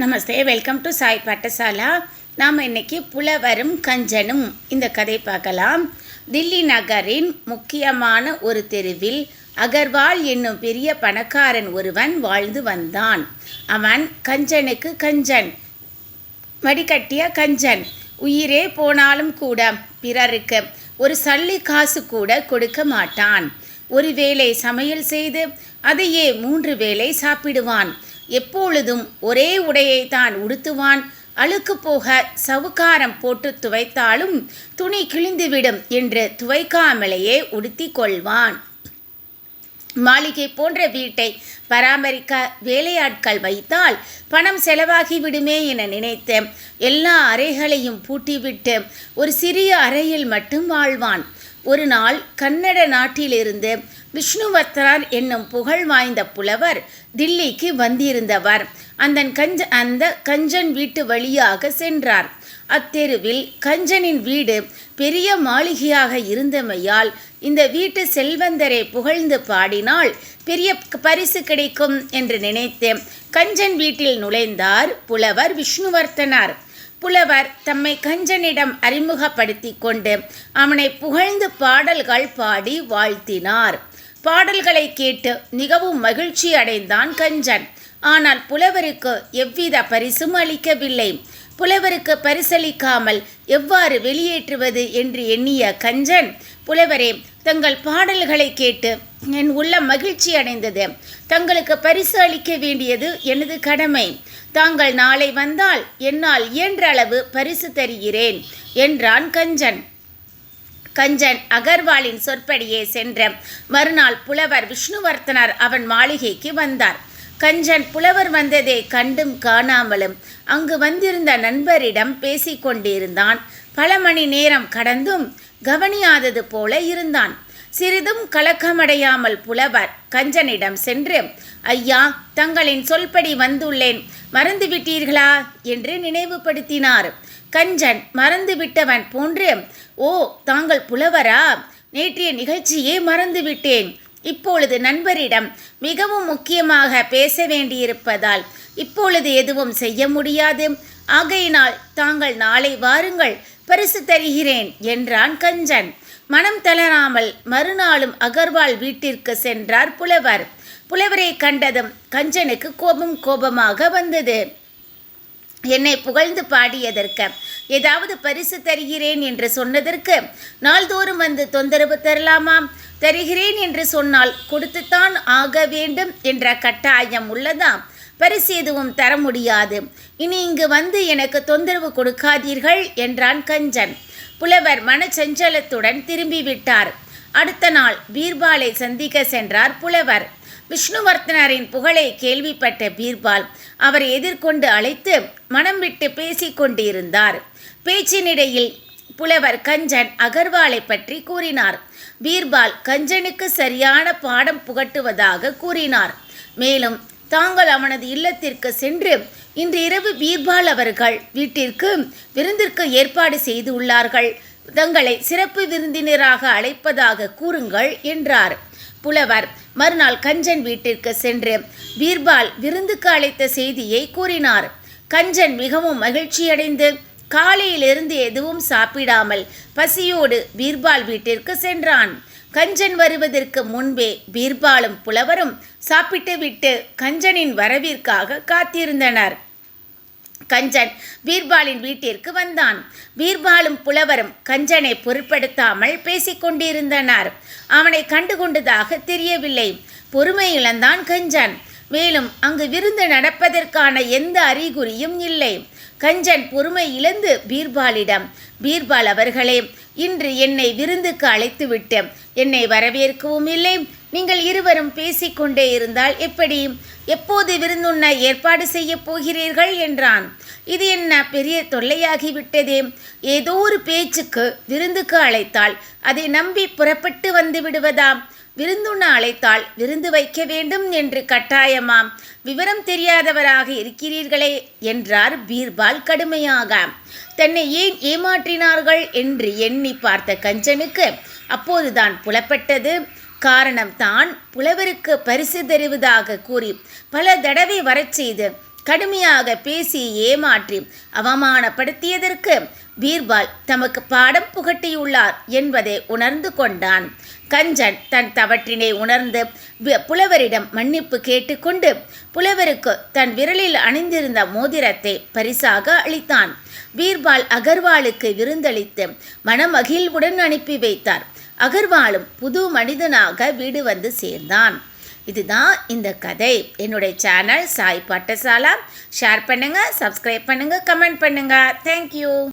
Namaste welcome to Sai Pathashala. நாம் இன்னைக்கு புலவரும் கஞ்சனும் இந்த கதை பார்க்கலாம். தில்லி நகரின் முக்கியமான ஒரு தெருவில் அகர்வால் என்னும் பெரிய பணக்காரன் ஒருவன் வாழ்ந்து வந்தான். அவன் கஞ்சனுக்கு கஞ்சன் வடிகட்டிய கஞ்சன் உயிரே போனாலும் கூட பிறருக்கு ஒரு சல்லி காசு கூட கொடுக்க மாட்டான். ஒரு வேளை சமையல் செய்து அதையே மூன்று வேளை சாப்பிடுவான். எப்பொழுதும் ஒரே உடையை தான் உடுத்துவான். அழுக்கு போக சவுக்காரம் போட்டு துவைத்தாலும் துணி கிழிந்துவிடும் என்று துவைக்காமலேயே உடுத்தி கொள்வான். மாளிகை போன்ற வீட்டை பராமரிக்க வேலையாட்கள் வைத்தால் பணம் செலவாகிவிடுமே என நினைத்து எல்லா அறைகளையும் பூட்டிவிட்டு ஒரு சிறிய அறையில் மட்டும் வாழ்வான். ஒரு நாள் கன்னட நாட்டிலிருந்து விஷ்ணுவர்த்தனார் என்னும் புகழ் வாய்ந்த புலவர் தில்லிக்கு வந்திருந்தவர். அந்த கஞ்ச அந்த கஞ்சன் வீட்டு வழியாக சென்றார். அத்தெருவில் கஞ்சனின் வீடு பெரிய மாளிகையாக இருந்தமையால் இந்த வீட்டு செல்வந்தரை புகழ்ந்து பாடினால் பெரிய பரிசு கிடைக்கும் என்று நினைத்து கஞ்சன் வீட்டில் நுழைந்தார் புலவர் விஷ்ணுவர்த்தனார். புலவர் தம்மை கஞ்சனிடம் அறிமுகப்படுத்தி கொண்டு அவனை புகழ்ந்து பாடல்கள் பாடி வாழ்த்தினார். பாடல்களை கேட்டு மிகவும் மகிழ்ச்சி அடைந்தான் கஞ்சன். ஆனால் புலவருக்கு எவ்வித பரிசும் அளிக்கவில்லை. புலவருக்கு பரிசளிக்காமல் எவ்வாறு வெளியேற்றுவது என்று எண்ணிய கஞ்சன் புலவரே தங்கள் பாடல்களை கேட்டு என் உள்ள மகிழ்ச்சி அடைந்தது. தங்களுக்கு பரிசு அளிக்க வேண்டியது எனது கடமை. தாங்கள் நாளை வந்தால் என்னால் இயன்றளவு பரிசு தருகிறேன் என்றான் கஞ்சன். கஞ்சன் அகர்வாலின் சொற்படியே சென்ற மறுநாள் புலவர் விஷ்ணுவர்த்தனர் அவன் மாளிகைக்கு வந்தார். கஞ்சன் புலவர் வந்ததை கண்டும் காணாமலும் அங்கு வந்திருந்த நண்பரிடம் பேசிக்கொண்டிருந்தான். பல மணி நேரம் கடந்தும் கவனியாதது போல இருந்தான். சிறிதும் கலக்கமடையாமல் புலவர் கஞ்சனிடம் சென்று ஐயா தங்களின் சொல்படி வந்துள்ளேன். மறந்துவிட்டீர்களா? என்று நினைவுபடுத்தினார். கஞ்சன் மறந்துவிட்டவன் போன்று ஓ தாங்கள் புலவரா? நேற்றைய நிகழ்ச்சியே மறந்துவிட்டேன். இப்பொழுது நண்பரிடம் மிகவும் முக்கியமாக பேச வேண்டியிருப்பதால் இப்பொழுது எதுவும் செய்ய முடியாது. ஆகையினால் தாங்கள் நாளை வாருங்கள். பரிசு தருகிறேன் என்றான் கஞ்சன். மனம் தளராமல் மறுநாளும் அகர்வால் வீட்டிற்கு சென்றார் புலவர். புலவரை கண்டதும் கஞ்சனுக்கு கோபம் கோபமாக வந்தது. என்னை புகழ்ந்து பாடியதற்கு ஏதாவது பரிசு தருகிறேன் என்று சொன்னதற்கு நாள்தோறும் வந்து தொந்தரவு தரலாமாம்? தருகிறேன் என்று சொன்னால் கொடுத்துத்தான் ஆக வேண்டும் என்ற கட்டாயம் உள்ளதா பரிசு எதுவும் தர முடியாது. இனி இங்கு வந்து எனக்கு தொந்தரவு கொடுக்காதீர்கள் என்றான் கஞ்சன். புலவர் மனச்சஞ்சலத்துடன் திரும்பிவிட்டார். அடுத்த நாள் பீர்பாலை சந்திக்க சென்றார் புலவர். விஷ்ணுவர்த்தனரின் புகழை கேள்விப்பட்ட பீர்பால் அவரை எதிர்கொண்டு அழைத்து மனம் விட்டு பேசிக் கொண்டிருந்தார். பேச்சினிடையில் புலவர் கஞ்சன் அகர்வாலை பற்றி கூறினார். பீர்பால் கஞ்சனுக்கு சரியான பாடம் புகட்டுவதாக கூறினார். மேலும் தாங்கள் அவனது இல்லத்திற்கு சென்று இன்று இரவு பீர்பால் அவர்கள் வீட்டிற்கு விருந்திற்கு ஏற்பாடு செய்து உள்ளார்கள். தங்களை சிறப்பு விருந்தினராக அழைப்பதாக கூறுங்கள் என்றார். புலவர் மறுநாள் கஞ்சன் வீட்டிற்கு சென்று பீர்பால் விருந்துக்கு அழைத்த செய்தியை கூறினார். கஞ்சன் மிகவும் மகிழ்ச்சியடைந்து காலையிலிருந்து எதுவும் சாப்பிடாமல் பசியோடு பீர்பால் வீட்டிற்கு சென்றான். கஞ்சன் வருவதற்கு முன்பே பீர்பாலும் புலவரும் சாப்பிட்டுவிட்டு கஞ்சனின் வரவிற்காக காத்திருந்தனர். கஞ்சன் பீர்பாலின் வீட்டிற்கு வந்தான். பீர்பாலும் புலவரும் கஞ்சனை பொருட்படுத்தாமல் பேசிக்கொண்டிருந்தனர் அவனை கண்டுகொண்டதாக தெரியவில்லை. பொறுமை இழந்தான் கஞ்சன். மேலும் அங்கு விருந்து நடப்பதற்கான எந்த அறிகுறியும் இல்லை. கஞ்சன் பொறுமை இழந்து பீர்பாலிடம் பீர்பால் அவர்களே இன்று என்னை விருந்துக்கு அழைத்துவிட்டு என்னை வரவேற்கவும் இல்லை. நீங்கள் இருவரும் பேசிக்கொண்டே இருந்தால் எப்படி? எப்போது விருந்துண்ண ஏற்பாடு செய்ய போகிறீர்கள்? என்றான். இது என்ன பெரிய தொல்லையாகிவிட்டதே. ஏதோ ஒரு பேச்சுக்கு விருந்துக்கு அழைத்தால் அதை நம்பி புறப்பட்டு வந்து விடுவதாம். விருந்துண்ண அழைத்தால் விருந்து வைக்க வேண்டும் என்று கட்டாயமாம். விவரம் தெரியாதவராக இருக்கிறீர்களே என்றார் பீர்பால் கடுமையாக. தன்னை ஏன் ஏமாற்றினார்கள் என்று எண்ணி பார்த்த கஞ்சனுக்கு அப்போதுதான் புலப்பட்டது. காரணம் தான் புலவருக்கு பரிசு தருவதாக கூறி பல தடவை வரச் செய்து கடுமையாக பேசி ஏமாற்றி அவமானப்படுத்தியதற்கு பீர்பால் தமக்கு பாடம் புகட்டியுள்ளார் என்பதை உணர்ந்து கொண்டான். கஞ்சன் தன் தவற்றினை உணர்ந்து புலவரிடம் மன்னிப்பு கேட்டுக்கொண்டு புலவருக்கு தன் விரலில் அணிந்திருந்த மோதிரத்தை பரிசாக அளித்தான். பீர்பால் அகர்வாலுக்கு விருந்தளித்து மனமகிழ்வுடன் அனுப்பி வைத்தார். அகர்வாலும் புது மனிதனாக வீடு வந்து சேர்ந்தான். இதுதான் இந்த கதை. என்னுடைய சேனல் சாய் பட்டசாலா. ஷேர் பண்ணுங்கள் சப்ஸ்கிரைப் பண்ணுங்கள் கமெண்ட் பண்ணுங்கள் தேங்க்யூ